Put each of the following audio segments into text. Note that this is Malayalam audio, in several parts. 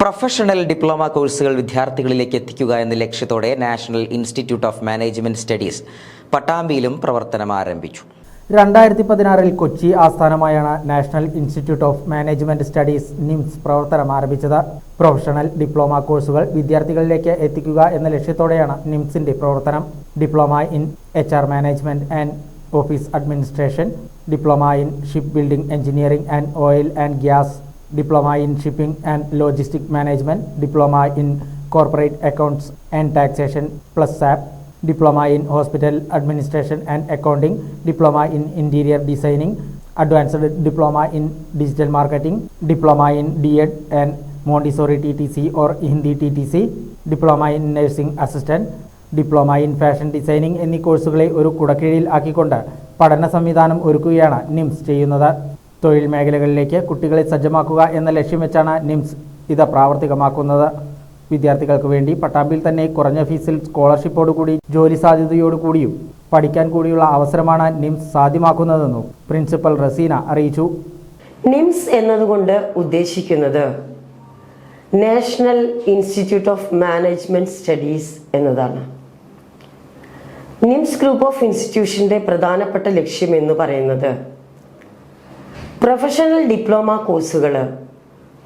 പ്രൊഫഷണൽ ഡിപ്ലോമ കോഴ്സുകൾ വിദ്യാർത്ഥികളിലേക്ക് എത്തിക്കുക എന്ന ലക്ഷ്യത്തോടെ national institute of management studies പട്ടാമ്പിയിലും പ്രവർത്തനം ആരംഭിച്ചു. രണ്ടായിരത്തി പതിനാറിൽ Kochi ആസ്ഥാനമായാണ് national institute of management studies NIMS പ്രവർത്തനം ആരംഭിച്ചത്. പ്രൊഫഷണൽ ഡിപ്ലോമ കോഴ്സുകൾ വിദ്യാർത്ഥികളിലേക്ക് എത്തിക്കുക എന്ന ലക്ഷ്യത്തോടെയാണ് നിംസിന്റെ പ്രവർത്തനം. Diploma in H R management and office administration diploma in ship building engineering and oil and gas diploma in shipping and logistic management diploma in corporate accounts and taxation plus SAP diploma in hospital administration and accounting diploma in interior designing advanced diploma in digital marketing diploma in D Ed and Montessori T T C or Hindi T T C diploma in nursing assistant diploma in fashion designing എന്നീ കോഴ്സുകളെ ഒരു കുടക്കീഴിൽ ആക്കിക്കൊണ്ട് പഠന സംവിധാനം ഒരുക്കുകയാണ് നിംസ് ചെയ്യുന്നത്. തൊഴിൽ മേഖലകളിലേക്ക് കുട്ടികളെ സജ്ജമാക്കുക എന്ന ലക്ഷ്യം വെച്ചാണ് നിംസ് ഇത് പ്രാവർത്തികമാക്കുന്നത്. വിദ്യാർത്ഥികൾക്ക് വേണ്ടി പട്ടാമ്പിയിൽ തന്നെ കുറഞ്ഞ ഫീസിൽ സ്കോളർഷിപ്പോടുകൂടി ജോലി സാധ്യതയോടുകൂടിയും പഠിക്കാൻ കൂടിയുള്ള അവസരമാണ് നിംസ് സാധ്യമാക്കുന്നതെന്നും പ്രിൻസിപ്പൽ റസീന അറിയിച്ചു. നിംസ് എന്നതുകൊണ്ട് ഉദ്ദേശിക്കുന്നത് national institute of management studies എന്നതാണ്. നിംസ് ഗ്രൂപ്പ് ഓഫ് ഇൻസ്റ്റിറ്റ്യൂഷന്റെ പ്രധാനപ്പെട്ട ലക്ഷ്യം എന്ന് പറയുന്നത് പ്രൊഫഷണൽ ഡിപ്ലോമ കോഴ്സുകൾ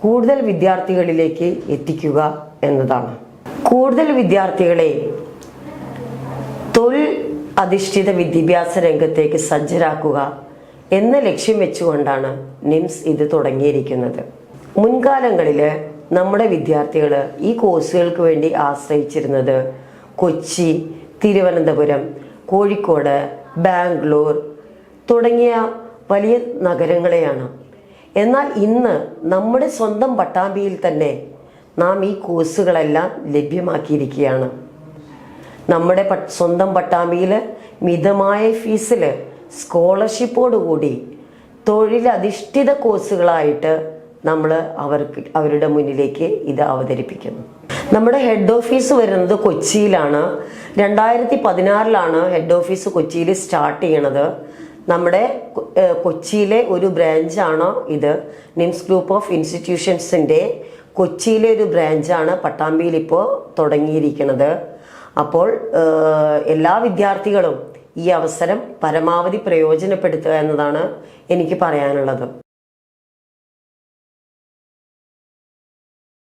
കൂടുതൽ വിദ്യാർത്ഥികളിലേക്ക് എത്തിക്കുക എന്നതാണ്. കൂടുതൽ വിദ്യാർത്ഥികളെ തൊഴിൽ അധിഷ്ഠിത വിദ്യാഭ്യാസ രംഗത്തേക്ക് സജ്ജരാക്കുക എന്ന ലക്ഷ്യം വെച്ചുകൊണ്ടാണ് നിംസ് ഇത് തുടങ്ങിയിരിക്കുന്നത്. മുൻകാലങ്ങളിൽ നമ്മുടെ വിദ്യാർത്ഥികൾ ഈ കോഴ്സുകൾക്ക് വേണ്ടി ആശ്രയിച്ചിരുന്നത് കൊച്ചി തിരുവനന്തപുരം കോഴിക്കോട് ബാംഗ്ലൂർ തുടങ്ങിയ വലിയ നഗരങ്ങളെയാണ്. എന്നാൽ ഇന്ന് നമ്മുടെ സ്വന്തം പട്ടാമ്പിയിൽ തന്നെ നാം ഈ കോഴ്സുകളെല്ലാം ലഭ്യമാക്കിയിരിക്കുകയാണ്. നമ്മുടെ സ്വന്തം പട്ടാമ്പിയിൽ മിതമായ ഫീസിൽ സ്കോളർഷിപ്പോടുകൂടി തൊഴിലധിഷ്ഠിത കോഴ്സുകളായിട്ട് നമ്മൾ അവർക്ക് അവരുടെ മുന്നിലേക്ക് ഇത് അവതരിപ്പിക്കുന്നു. നമ്മുടെ ഹെഡ് ഓഫീസ് വരുന്നത് കൊച്ചിയിലാണ്. രണ്ടായിരത്തി പതിനാറിലാണ് ഹെഡ് ഓഫീസ് കൊച്ചിയിൽ സ്റ്റാർട്ട് ചെയ്യണത്. നമ്മുടെ കൊച്ചിയിലെ ഒരു ബ്രാഞ്ചാണ് ഇത്? നിംസ് ഗ്രൂപ്പ് ഓഫ് ഇൻസ്റ്റിറ്റ്യൂഷൻസിന്റെ കൊച്ചിയിലെ ഒരു ബ്രാഞ്ചാണ് പട്ടാമ്പിയിൽ ഇപ്പോൾ തുടങ്ങിയിരിക്കുന്നത്. അപ്പോൾ എല്ലാ വിദ്യാർത്ഥികളും ഈ അവസരം പരമാവധി പ്രയോജനപ്പെടുത്തുക എന്നതാണ് എനിക്ക് പറയാനുള്ളത്.